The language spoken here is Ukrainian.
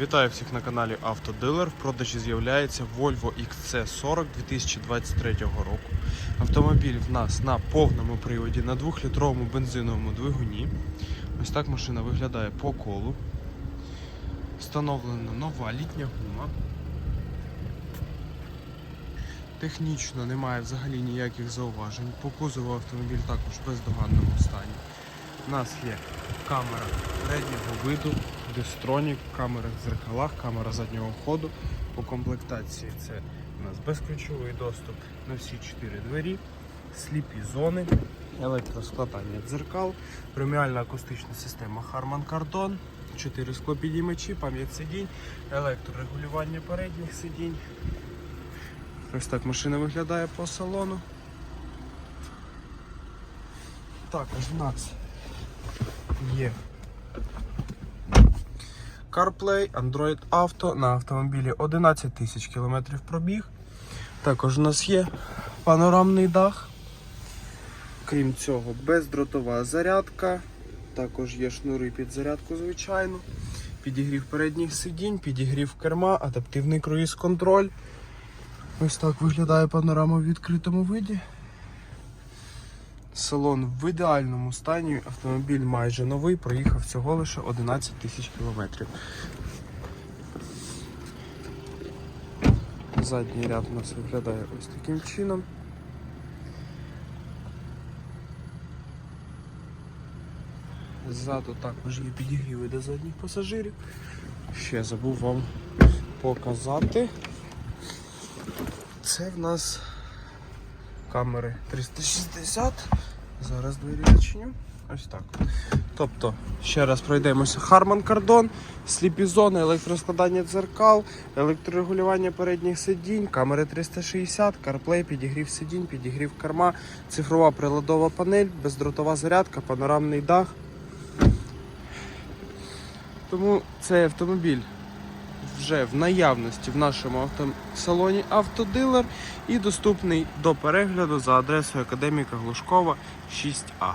Вітаю всіх на каналі Автодилер. В продажі з'являється Volvo XC40 2023 року. Автомобіль в нас на повному приводі на 2-літровому бензиновому двигуні. Ось так машина виглядає по колу. Встановлена нова літня гума. Технічно немає взагалі ніяких зауважень. По кузову автомобіль також в бездоганному стані. У нас є камера переднього виду, дистронік, камера в зеркалах, камера заднього ходу. По комплектації це у нас безключовий доступ на всі чотири двері, сліпі зони, електроскладання дзеркал, преміальна акустична система Harman Kardon, 4 склопідіймачі, пам'ять сидінь, електрорегулювання передніх сидінь. Ось так машина виглядає по салону. Також в нас є CarPlay, Android Auto на автомобілі 11 тисяч кілометрів пробіг. Також у нас є панорамний дах. Крім цього, бездротова зарядка. Також є шнури під зарядку, звичайно. Підігрів передніх сидінь, підігрів керма, адаптивний круїз-контроль. Ось так виглядає панорама в відкритому виді. Салон в ідеальному стані, автомобіль майже новий, проїхав всього лише 11 тисяч кілометрів. Задній ряд у нас виглядає ось таким чином. Ззаду також є підігріви до задніх пасажирів. Ще забув вам показати. Це в нас камери 360. Зараз двері відчиню. Ось так. Тобто, ще раз пройдемося. Harman Kardon, сліпі зони, електроскладання дзеркал, електрорегулювання передніх сидінь, камери 360, CarPlay, підігрів сидінь, підігрів керма, цифрова приладова панель, бездротова зарядка, панорамний дах. Тому цей автомобіль вже в наявності в нашому автосалоні Автодилер і доступний до перегляду за адресою Академіка Глушкова 6А.